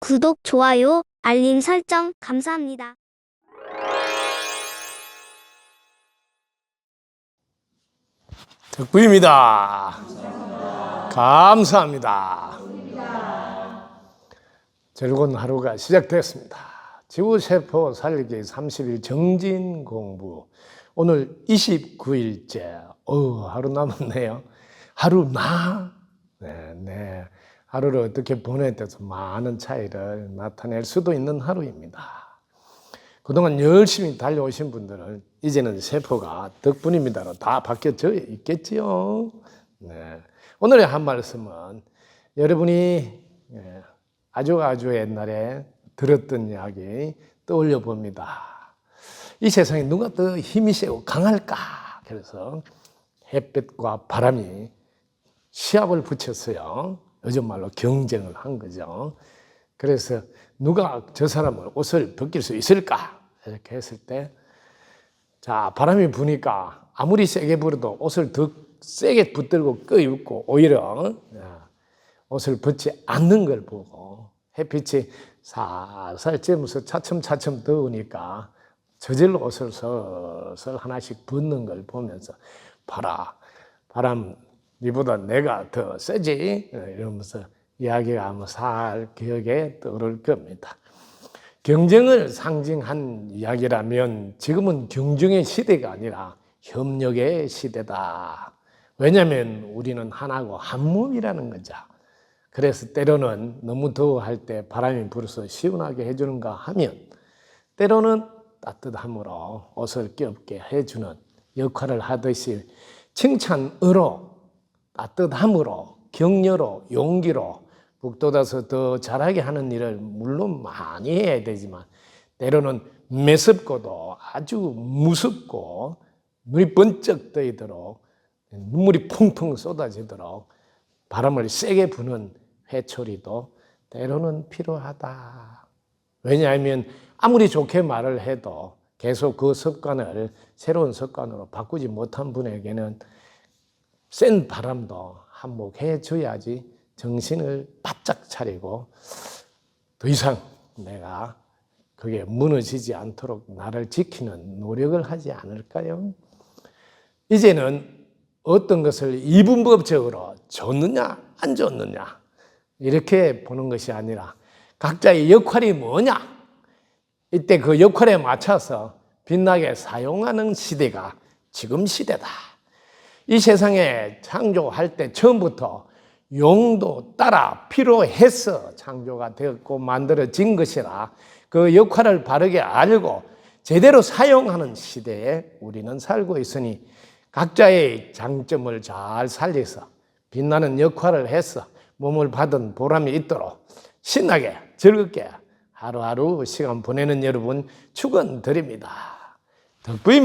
구독, 좋아요, 알림 설정 감사합니다. 덕구입니다. 감사합니다. 즐거운 하루가 시작됐습니다. 지구세포 살리기 30일 정진 공부. 오늘 29일째. 어 하루 남았네요. 하루 나. 네, 네. 하루를 어떻게 보내에 따라서 많은 차이를 나타낼 수도 있는 하루입니다. 그동안 열심히 달려오신 분들은 이제는 세포가 덕분입니다로 다 바뀌어져 있겠지요. 네. 오늘의 한 말씀은 여러분이 예, 아주 아주 옛날에 들었던 이야기 떠올려 봅니다. 이 세상에 누가 더 힘이 세고 강할까? 그래서 햇빛과 바람이 시합을 붙였어요. 요즘 말로 경쟁을 한 거죠. 그래서 누가 저 사람을 옷을 벗길 수 있을까? 이렇게 했을 때, 자, 바람이 부니까 아무리 세게 불어도 옷을 더 세게 붙들고 끄입고 오히려 야, 옷을 벗지 않는 걸 보고 햇빛이 살살 쬐면서 차츰차츰 더우니까 저절로 옷을 슬슬 하나씩 벗는 걸 보면서 봐라, 바람, 니보다 내가 더 세지? 이러면서 이야기가 아마 살 기억에 떠오를 겁니다. 경쟁을 상징한 이야기라면 지금은 경쟁의 시대가 아니라 협력의 시대다. 왜냐하면 우리는 하나고 한 몸이라는 거죠. 그래서 때로는 너무 더워할 때 바람이 불어서 시원하게 해주는가 하면 때로는 따뜻함으로 옷을 껴입게 해주는 역할을 하듯이 칭찬으로 따뜻함으로 격려로 용기로 북돋아서 더 잘하게 하는 일을 물론 많이 해야 되지만 때로는 매섭고도 아주 무섭고 눈이 번쩍 뜨이도록 눈물이 펑펑 쏟아지도록 바람을 세게 부는 회초리도 때로는 필요하다. 왜냐하면 아무리 좋게 말을 해도 계속 그 습관을 새로운 습관으로 바꾸지 못한 분에게는 센 바람도 한몫해 줘야지 정신을 바짝 차리고 더 이상 내가 그게 무너지지 않도록 나를 지키는 노력을 하지 않을까요? 이제는 어떤 것을 이분법적으로 좋느냐 안 좋느냐 이렇게 보는 것이 아니라 각자의 역할이 뭐냐 이때 그 역할에 맞춰서 빛나게 사용하는 시대가 지금 시대다. 이 세상에 창조할 때 처음부터 용도 따라 필요해서 창조가 되었고 만들어진 것이라 그 역할을 바르게 알고 제대로 사용하는 시대에 우리는 살고 있으니 각자의 장점을 잘 살려서 빛나는 역할을 해서 몸을 받은 보람이 있도록 신나게 즐겁게 하루하루 시간 보내는 여러분 축원드립니다. 덕부입